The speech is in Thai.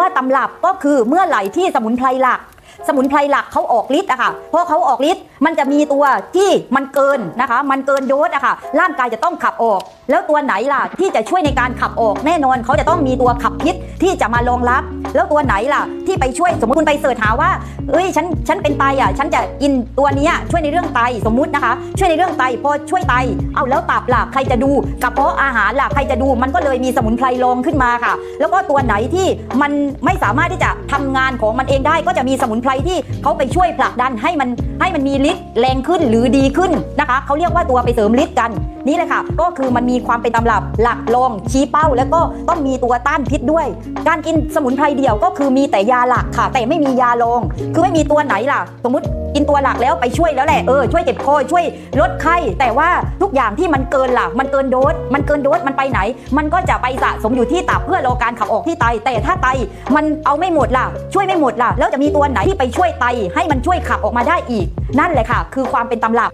ว่าตำรับก็คือเมื่อไหร่ที่สมุนไพรหลัก สมุนไพรหลักเขาออกฤทธิ์อะค่ะเพราะเขาออกฤทธิ์มันจะมีตัวที่มันเกินนะคะ มันเกินโดสอะค่ะร่างกายจะต้องขับออก แล้วตัวไหนล่ะที่จะช่วยในการขับออกแน่นอนเขาจะต้องมีตัวขับพิษที่จะมารองรับ แล้วตัวไหนล่ะที่ไปช่วยสมมติคุณไปเสิร์ชหาว่าเอ้ยฉันฉันเป็นไตอะฉันจะกินตัวนี้ช่วยในเรื่องไตสมมุตินะคะ ช่วยในเรื่องไตพอช่วยไตเอาแล้วตับล่ะใครจะดูกระเพาะอาหารล่ะใครจะดูมันก็เลยมีสมุนไพรรองขึ้นมาค่ะ แล้วก็ตัวไหนที่มันไม่สามารถที่จะทำงานของมันเองได้ ก็จะมีสมุนไพรที่เขาไปช่วยผลักดันให้มันให้มันมีฤทธิ์แรงขึ้นหรือดีขึ้นนะคะเขาเรียกว่าตัวไปเสริมฤทธิ์กันนี่เลยค่ะ ก็คือมันมีีความเป็นตำรับหลักรองชี้เป้า แล้วก็ต้องมีตัวต้านพิษด้วย การกินสมุนไพรเดี่ยวก็คือมีแต่ยาหลักค่ะ แต่ไม่มียารองคือไม่มีตัวไหนล่ะ สมมติกินตัวหลักแล้วไปช่วยแล้วแหละเออช่วยเจ็บคอช่วยลดไข้ แต่ว่าทุกอย่างที่มันเกินล่ะมันเกินโดสมันเกินโดสมันไปไหน มันก็จะไปสะสมอยู่ที่ตับเพื่อรอการขับออกที่ไต แต่ถ้าไตมันเอาไม่หมดล่ะ ช่วยไม่หมดล่ะ แล้วจะมีตัวไหนที่ไปช่วยไต ให้มันช่วยขับออกมาได้อีก นั่นแหละค่ะ คือความเป็นตำรับ